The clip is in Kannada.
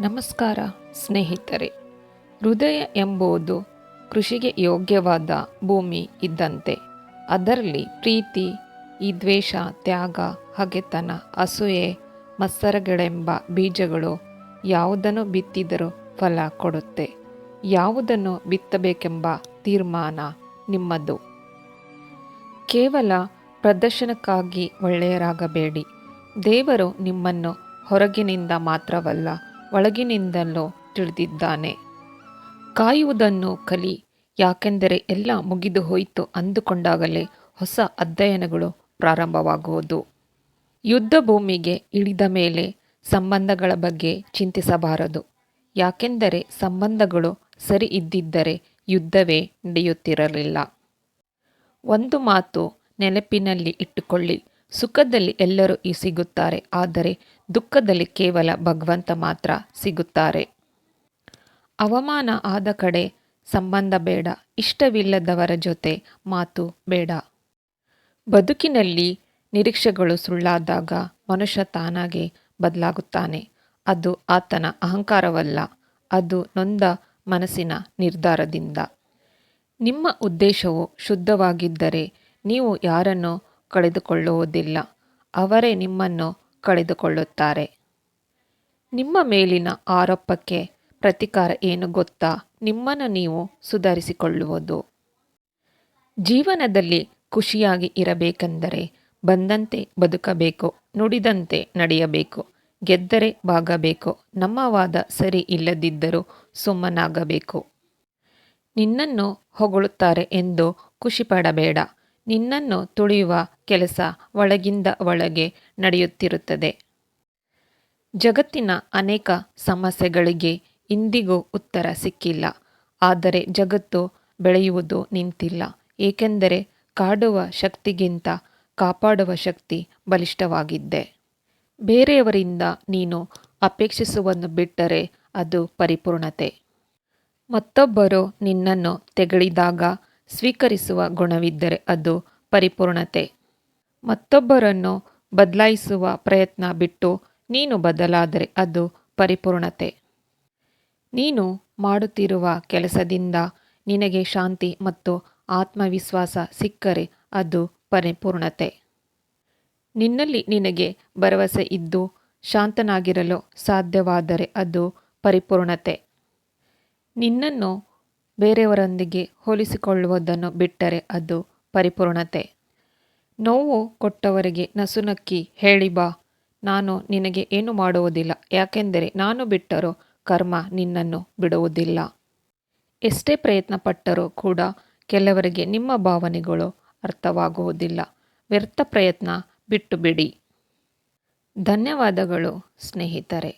ನಮಸ್ಕಾರ, ಸ್ನೇಹಿತರೆ. ಹೃದಯ ಎಂಬುದು ಕೃಷಿಗೆ ಯೋಗ್ಯವಾದ ಭೂಮಿ ಇದ್ದಂತೆ. ಅದರಲ್ಲಿ ಪ್ರೀತಿ, ಈ ದ್ವೇಷ, ತ್ಯಾಗ, ಹಗೆತನ, ಅಸೂಯೆ, ಮತ್ಸರಗಳೆಂಬ ಬೀಜಗಳು ಯಾವುದನ್ನು ಬಿತ್ತಿದರೂ ಫಲ ಕೊಡುತ್ತೆ. ಯಾವುದನ್ನು ಬಿತ್ತಬೇಕೆಂಬ ತೀರ್ಮಾನ ನಿಮ್ಮದು. ಕೇವಲ ಪ್ರದರ್ಶನಕ್ಕಾಗಿ ಒಳ್ಳೆಯರಾಗಬೇಡಿ. ದೇವರು ನಿಮ್ಮನ್ನು ಹೊರಗಿನಿಂದ ಮಾತ್ರವಲ್ಲ ಒಳಗಿನಿಂದಲೂ ತಿಳಿದಿದ್ದಾನೆ. ಕಾಯುವುದನ್ನು ಕಲಿ, ಯಾಕೆಂದರೆ ಎಲ್ಲ ಮುಗಿದು ಹೋಯಿತು ಅಂದುಕೊಂಡಾಗಲೇ ಹೊಸ ಅಧ್ಯಯನಗಳು ಪ್ರಾರಂಭವಾಗುವುದು. ಯುದ್ಧ ಭೂಮಿಗೆ ಇಳಿದ ಮೇಲೆ ಸಂಬಂಧಗಳ ಬಗ್ಗೆ ಚಿಂತಿಸಬಾರದು. ಯಾಕೆಂದರೆ ಸಂಬಂಧಗಳು ಸರಿ ಇದ್ದಿದ್ದರೆ ಯುದ್ಧವೇ ನಡೆಯುತ್ತಿರಲಿಲ್ಲ. ಒಂದು ಮಾತು ನೆನಪಿನಲ್ಲಿ ಇಟ್ಟುಕೊಳ್ಳಿ. ಸುಖದಲ್ಲಿ ಎಲ್ಲರೂ ಈ ಸಿಗುತ್ತಾರೆ, ಆದರೆ ದುಃಖದಲ್ಲಿ ಕೇವಲ ಭಗವಂತ ಮಾತ್ರ ಸಿಗುತ್ತಾರೆ. ಅವಮಾನ ಆದ ಕಡೆ ಸಂಬಂಧ ಬೇಡ, ಇಷ್ಟವಿಲ್ಲದವರ ಜೊತೆ ಮಾತು ಬೇಡ. ಬದುಕಿನಲ್ಲಿ ನಿರೀಕ್ಷೆಗಳು ಸುಳ್ಳಾದಾಗ ಮನುಷ್ಯ ತಾನಾಗೆ ಬದಲಾಗುತ್ತಾನೆ. ಅದು ಆತನ ಅಹಂಕಾರವಲ್ಲ, ಅದು ನೊಂದ ಮನಸ್ಸಿನ ನಿರ್ಧಾರದಿಂದ. ನಿಮ್ಮ ಉದ್ದೇಶವು ಶುದ್ಧವಾಗಿದ್ದರೆ ನೀವು ಯಾರನ್ನು ಕಳೆದುಕೊಳ್ಳುವುದಿಲ್ಲ. ಅವರೇ ನಿಮ್ಮನ್ನು ಕಳೆದುಕೊಳ್ಳುತ್ತಾರೆ. ನಿಮ್ಮ ಮೇಲಿನ ಆರೋಪಕ್ಕೆ ಪ್ರತಿಕಾರ ಏನು ಗೊತ್ತಾ? ನಿಮ್ಮನ್ನು ನೀವು ಸುಧಾರಿಸಿಕೊಳ್ಳುವುದು. ಜೀವನದಲ್ಲಿ ಖುಷಿಯಾಗಿ ಇರಬೇಕೆಂದರೆ ಬಂದಂತೆ ಬದುಕಬೇಕು, ನುಡಿದಂತೆ ನಡೆಯಬೇಕು, ಗೆದ್ದರೆ ಬಾಗಬೇಕು ನಮ್ಮ ವಾದ ಸರಿ ಇಲ್ಲದಿದ್ದರೂ ಸುಮ್ಮನಾಗಬೇಕು. ನಿನ್ನನ್ನು ಹೊಗಳುತ್ತಾರೆ ಎಂದು ಖುಷಿಪಡಬೇಡ. ನಿನ್ನನ್ನು ತುಳಿಯುವ ಕೆಲಸ ಒಳಗಿಂದ ಒಳಗೆ ನಡೆಯುತ್ತಿರುತ್ತದೆ. ಜಗತ್ತಿನ ಅನೇಕ ಸಮಸ್ಯೆಗಳಿಗೆ ಇಂದಿಗೂ ಉತ್ತರ ಸಿಕ್ಕಿಲ್ಲ. ಆದರೆ ಜಗತ್ತು ಬೆಳೆಯುವುದು ನಿಂತಿಲ್ಲ. ಏಕೆಂದರೆ ಕಾಡುವ ಶಕ್ತಿಗಿಂತ ಕಾಪಾಡುವ ಶಕ್ತಿ ಬಲಿಷ್ಠವಾಗಿದ್ದೆ. ಬೇರೆಯವರಿಂದ ನೀನು ಅಪೇಕ್ಷಿಸುವನ್ನು ಬಿಟ್ಟರೆ ಅದು ಪರಿಪೂರ್ಣತೆ. ಮತ್ತೊಬ್ಬರು ನಿನ್ನನ್ನು ತೆಗಳಿದಾಗ ಸ್ವೀಕರಿಸುವ ಗುಣವಿದ್ದರೆ ಅದು ಪರಿಪೂರ್ಣತೆ. ಮತ್ತೊಬ್ಬರನ್ನು ಬದಲಾಯಿಸುವ ಪ್ರಯತ್ನ ಬಿಟ್ಟು ನೀನು ಬದಲಾದರೆ ಅದು ಪರಿಪೂರ್ಣತೆ. ನೀನು ಮಾಡುತ್ತಿರುವ ಕೆಲಸದಿಂದ ನಿನಗೆ ಶಾಂತಿ ಮತ್ತು ಆತ್ಮವಿಶ್ವಾಸ ಸಿಕ್ಕರೆ ಅದು ಪರಿಪೂರ್ಣತೆ. ನಿನ್ನಲ್ಲಿ ನಿನಗೆ ಭರವಸೆ ಇದ್ದು ಶಾಂತನಾಗಿರಲು ಸಾಧ್ಯವಾದರೆ ಅದು ಪರಿಪೂರ್ಣತೆ. ನಿನ್ನನ್ನು ಬೇರೆಯವರೊಂದಿಗೆ ಹೋಲಿಸಿಕೊಳ್ಳುವುದನ್ನು ಬಿಟ್ಟರೆ ಅದು ಪರಿಪೂರ್ಣತೆ. ನೋವು ಕೊಟ್ಟವರಿಗೆ ನಸುನಕ್ಕಿ ಹೇಳಿ ಬಾ, ನಾನು ನಿನಗೆ ಏನು ಮಾಡುವುದಿಲ್ಲ, ಯಾಕೆಂದರೆ ನಾನು ಬಿಟ್ಟರೂ ಕರ್ಮ ನಿನ್ನನ್ನು ಬಿಡುವುದಿಲ್ಲ. ಎಷ್ಟೇ ಪ್ರಯತ್ನ ಪಟ್ಟರೂ ಕೂಡ ಕೆಲವರಿಗೆ ನಿಮ್ಮ ಭಾವನೆಗಳು ಅರ್ಥವಾಗುವುದಿಲ್ಲ. ವ್ಯರ್ಥ ಪ್ರಯತ್ನ ಬಿಟ್ಟು ಬಿಡಿ ಧನ್ಯವಾದಗಳು ಸ್ನೇಹಿತರೆ.